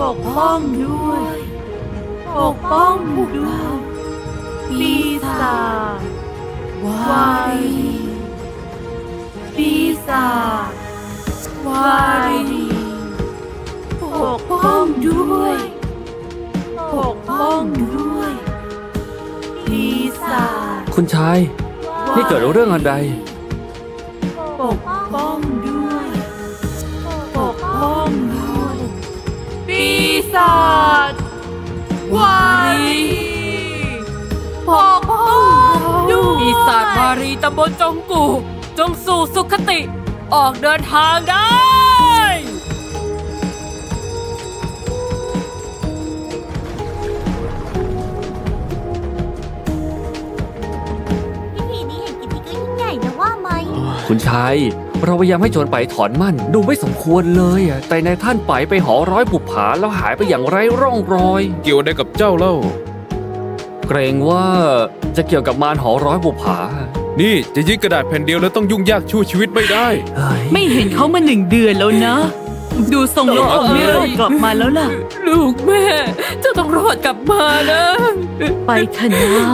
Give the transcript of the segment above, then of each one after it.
ปกป้องด้วย ปกป้องด้วยปีศาจวารีปีศาจวารีปกป้องด้วยปกป้องด้วยปีศาจคุณชาย นี่เกิดเรื่องอะไรปก ปีศาจวารีปกป้องด้วยปีศาจวารีตำบลจงกู จงสู่สุขติ ออกเดินทางได้ คุณชายเราพยายามให้โจรไปถอนมั่นดูไม่สมควรเลยอะแต่ในายท่านไปไปหอร้อยบุปผาแล้วหายไปอย่างไร้ร่องรอย เกี่ยวอะไรกับเจ้าเล่า เกรงว่าจะเกี่ยวกับมารหอร้อยบุปผา นี่จะยึดกระดาษแผ่นเดียวแล้วต้องยุ่งยากชั่วชีวิตไม่ได้เฮ้ยไม่เห็นเขามาหนึ่งเดือนแล้วนะ ดูทรงแล้วคงไม่รอดกลับมาแล้วล่ะ ลูกแม่เจ้าต้องรอดกลับมานะ ไปเถอะนะ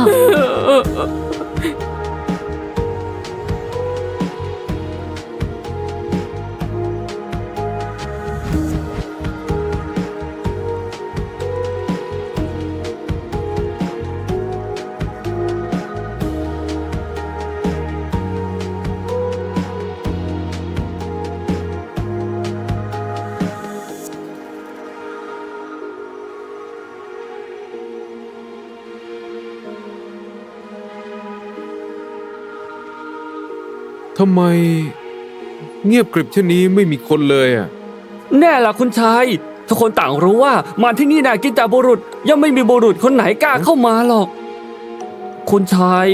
ทำไม เงียบกริบเช่นนี้ไม่มีคนเลยอะ แน่ล่ะคุณชาย ทุกคนต่างรู้ว่ามารที่นี่น่ะกินแต่บุรุษยังไม่มีบุรุษคนไหนกล้าเข้ามาหรอก คุณชาย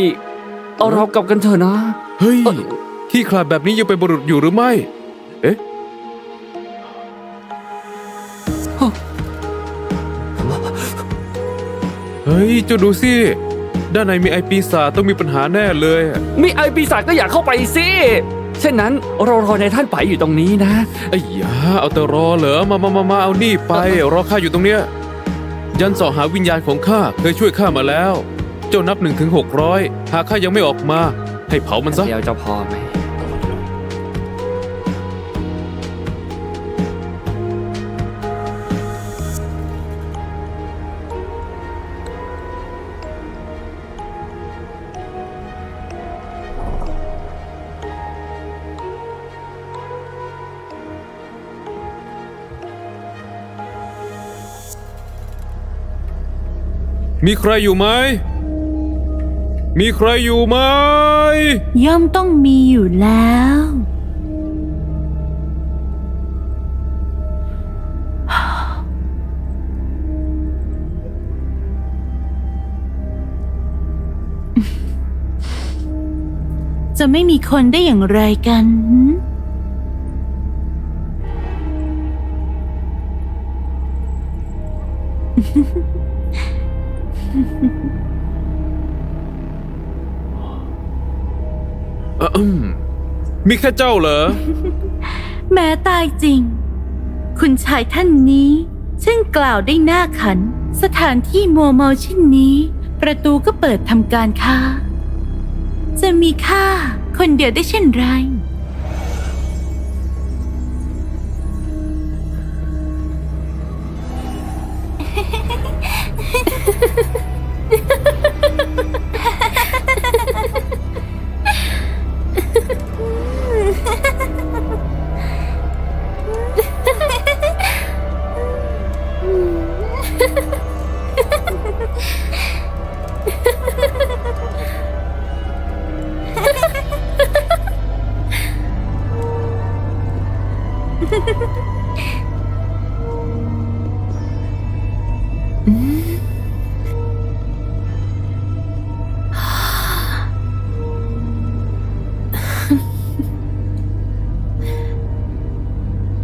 เอาเรากลับกันเถอะนะ เฮ้ย เอ้ย ที่ขลาดแบบนี้ยังเป็นบุรุษอยู่หรือไม่ เอ๊ะ เฮ้ยเจ้าดูสิ ด้านในมีไอปีศาจต้องมีปัญหาแน่เลยอะมีไอปีศาจก็อยากเข้าไปสิเช่นนั้นเรารอในท่านไปอยู่ตรงนี้นะ ไอ้ยาเอาแต่รอเหรอ มามามามาเอานี่ไป รอข้าอยู่ตรงเนี้ย ยันเสอหาวิญญาณของข้าเคยช่วยข้ามาแล้ว เจ้านับหนึ่งถึงหกร้อยหากข้ายังไม่ออกมา ให้เผามันซะ เดี๋ยวจะพอไหม มีใครอยู่ไหม มีใครอยู่ไหม ย่อมต้องมีอยู่แล้ว จะไม่มีคนได้อย่างไรกันหืม อะอืมมีแค่เจ้าเหรอ แม้ตายจริง คุณชายท่านนี้ช่างกล่าวได้หน้าขัน สถานที่มัวเมาเช่นนี้ ประตูก็เปิดทำการค้า จะมีค่าคนเดียวได้เช่นไร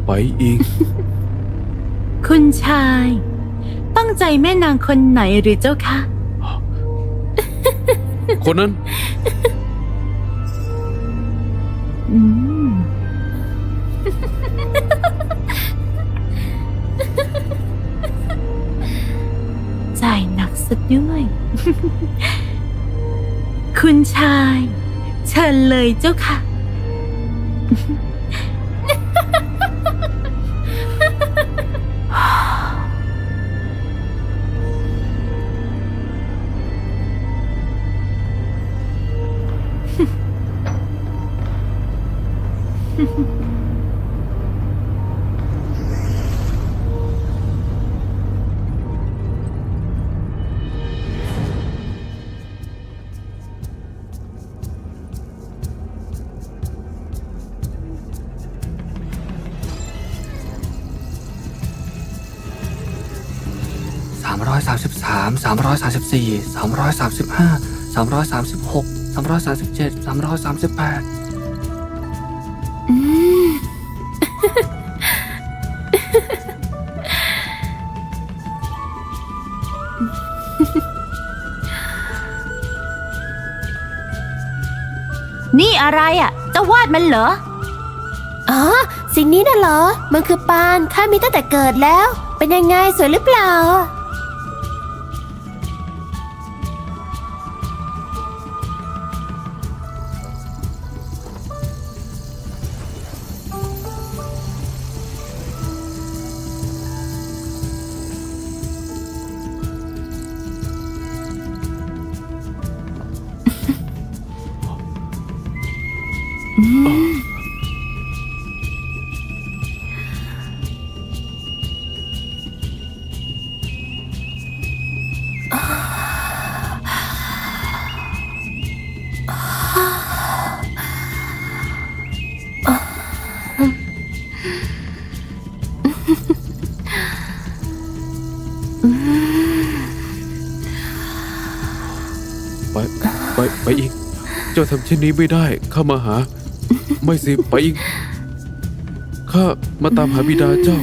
ไปอีก คุณชาย ต้องใจแม่นางคนไหนหรือเจ้าคะ คนนั้น อืมะด้วย คุณชาย เชิญเลยเจ้าค่ะส 333 334 335 336 337 338 อืม นี่อะไรอะ จะวาดมันเหรอ อ๋อ สิ่งนี้น่ะเหรอ มันคือปานข้ามีตั้งแต่เกิดแล้ว เป็นยังไงสวยหรือเปล่า ไป ไป ไปอีก เจ้าทำเช่นนี้ไม่ได้ เข้ามาหา ไม่สิไปอิงข้ามาตามหาบิดาเจ้า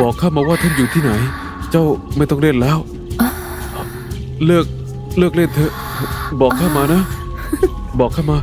บอกข้ามาว่าท่านอยู่ที่ไหน เจ้าไม่ต้องเล่นแล้ว เลิกเลิกเล่นเถอะ บอกข้ามานะ บอกข้ามา